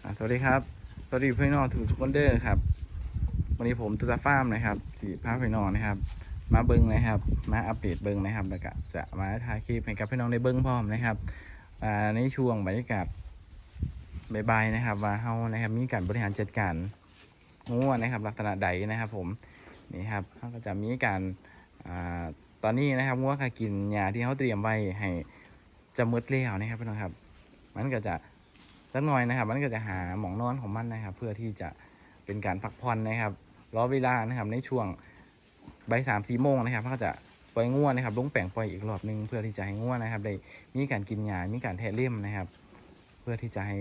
สวัสดีครับ สวัสดีพี่น้องทุกทุกคนเด้อครับ วันนี้ผมตุตาฟาร์มนะครับ สีพาพี่น้องนะครับ มาเบิ้งนะครับ มาอัปเดตเบิ้งนะครับแล้วก็จะมาถ่ายคลิปให้กับพี่น้องได้เบิ้งพร้อมนะครับอ่าในช่วงบรรยากาศบ่ายๆนะครับ ว่าเฮานะครับ มีการบริหารจัดการงัวนะครับ ลักษณะใดนะครับ ผมนี่ครับเขาก็จะมีการอตอนนี้นะครับงัวก็กินยาที่เขาเตรียมไว้ให้จะมืดเลี้ยวนะครับพี่น้องครับ มันก็จะ สักหน่อยนะครับ มันก็จะหาหมองนอนของมันนะครับ เพื่อที่จะเป็นการพักผ่อนนะครับรอเวลานะครับ ในช่วงบ่ายสามสี่โมงนะครับเขาก็จะปล่อยง่วนะครับลงแปลงปล่อยอีกรอบหนึงเพื่อที่จะให้ง่วนะครับ ได้มีการกินยามีการแทะเล่มนะครับ เพื่อที่จะให้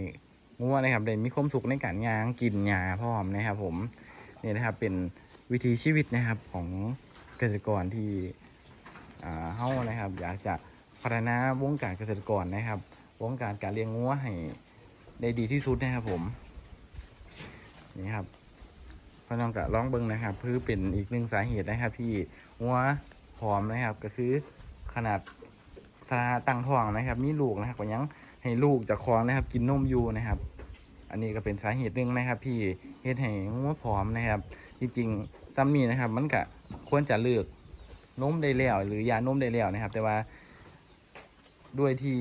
ง่วนะครับได้มีความสุขในการย่างกินยาพร้อมนะครับ ผมนี่นะครับเป็นวิถีชีวิตนะครับของเกษตรกรที่เฮ้านะครับ อยากจะพัฒนาวงการเกษตรกรนะครับ วงการการเลี้ยงงัวให้ ได้ดีที่สุดนะครับผมนี่ครับพน้องกะร้องเบิ้งนะครับเพื่อเป็นอีกหนึ่งสาเหตุนะครับ ที่งัวผอมนะครับ ก็คือขนาดสาตั้งทองนะครับ มีลูกนะครับก็ยังให้ลูกจากคลองนะครับ กินนมอยู่นะครับ อันนี้ก็เป็นสาเหตุหนึ่งนะครับ ที่เฮ็ดให้งัวผอมนะครับ จริงๆซ้ำนี้นะครับ มันก็ควรจะเลือกนมได้แล้วหรือยานมได้แล้วนะครับ แต่ว่าด้วยที่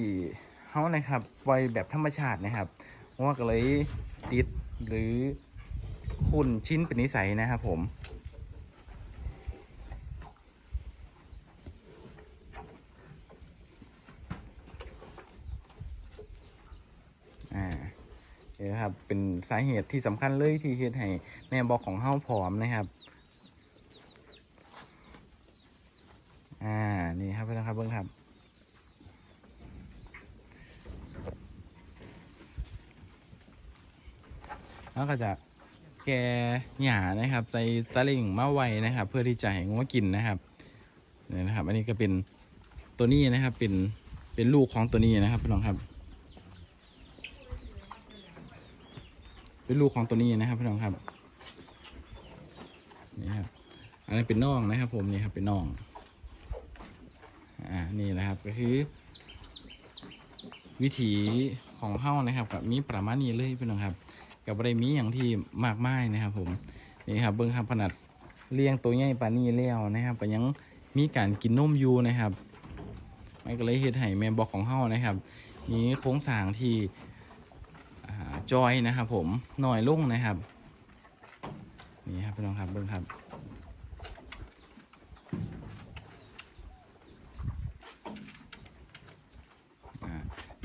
เขานะครับปล่อยแบบธรรมชาตินะครับว่าก็เลยติดหรือคุณชิ้นเป็นนิสัยนะครับผมอ่านี่นะครับ เป็นสาเหตุที่สำคัญเลยที่เฮ็ดให้แม่บอกของเฮาผอมนะครับ อ่า นี่ครับเพื่อนครับเพื่อนครับ แล้วก็จะแกหญ้านะครับ ใส่ตะลิ่งมาไว้นะครับ เพื่อที่จะให้งัวกินนะครับนี่นะครับ อันนี้ก็เป็นตัวนี้นะครับ เป็นเป็นลูกของตัวนี้นะครับพี่น้องครับ เป็นลูกของตัวนี้นะครับพี่น้องครับนี่ครับอันนี้เป็นน่องนะครับ ผมนี่ครับเป็นน่อง อ่านี่นะครับก็คือ วิถีของเฮ้านะครับ กับมีประมาณนี้เลยพี่น้องครับ กับอะไรมีอย่างที่มากมายนะครับ ผมนี่ครับเบิ้งครับขนาดเลี้ยงตัวใหญ่ปานนี้แล้วนะครับก็ยังมีการกินนมอยู่นะครับมันก็เลยเฮ็ดให้แม่บอกของเฮานะครับมีโครงสร้างที่จอยนะครับผมหน่อยลุ่งนะครับนี่ครับพี่น้องครับเบิ้งครับ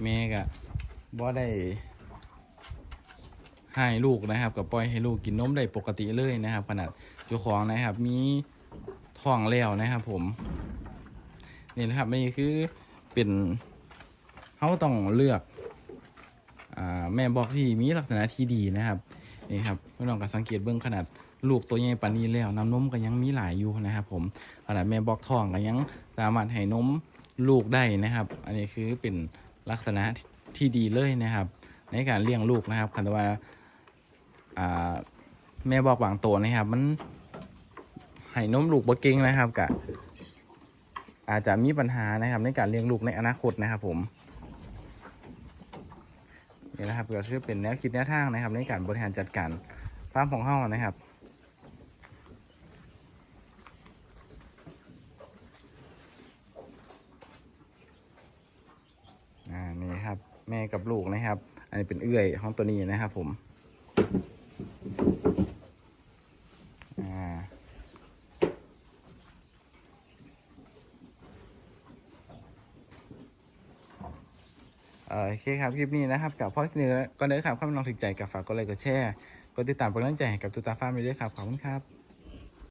แม่ก็บ่ได้ ให้ลูกนะครับกับปล่อยให้ลูกกินนมได้ปกติเลยนะครับ ขนาดเจ้าของนะครับ มีท้องแล้วนะครับ ผมนี่นะครับนี่คือเป็นเขาต้องเลือกอแม่บอกที่มีลักษณะที่ดีนะครับนี่ครับพี่น้องก็สังเกตเบื้องขนาดลูกตัวใหญ่ปานนี้แล้วน้ำนมก็ยังมีหลายอยู่นะครับ ผมขนาดแม่บอกท้องก็ยังสามารถให้นมลูกได้นะครับ อันนี้คือเป็นลักษณะที่ดีเลยนะครับ ในการเลี้ยงลูกนะครับคันว่า อ่าแม่บอกบางตัวนะครับ มันให้นมลูกบ่เก่งนะครับกะอาจจะมีปัญหานะครับในการเลี้ยงลูกในอนาคตนะครับ ผมนี่นะครับก็คือเป็นแนวคิดแนวทางนะครับ ในการบริหารจัดการฟาร์มของเฮานะครับอ่านี่ครับ แม่กับลูกนะครับ อันนี้เป็นเอื้อยของตัวนี้นะครับ ผม โอเคครับ คลิปนี้นะครับ กับพ่อคลิปนี้ก็เลยครับข้าน้องถึงใจกับฝากกดไลค์กดแชร์กดติดตามเป็นกำลังใจให้กับตุตาฟ้ามไปด้วยครับ ขอบคุณครับ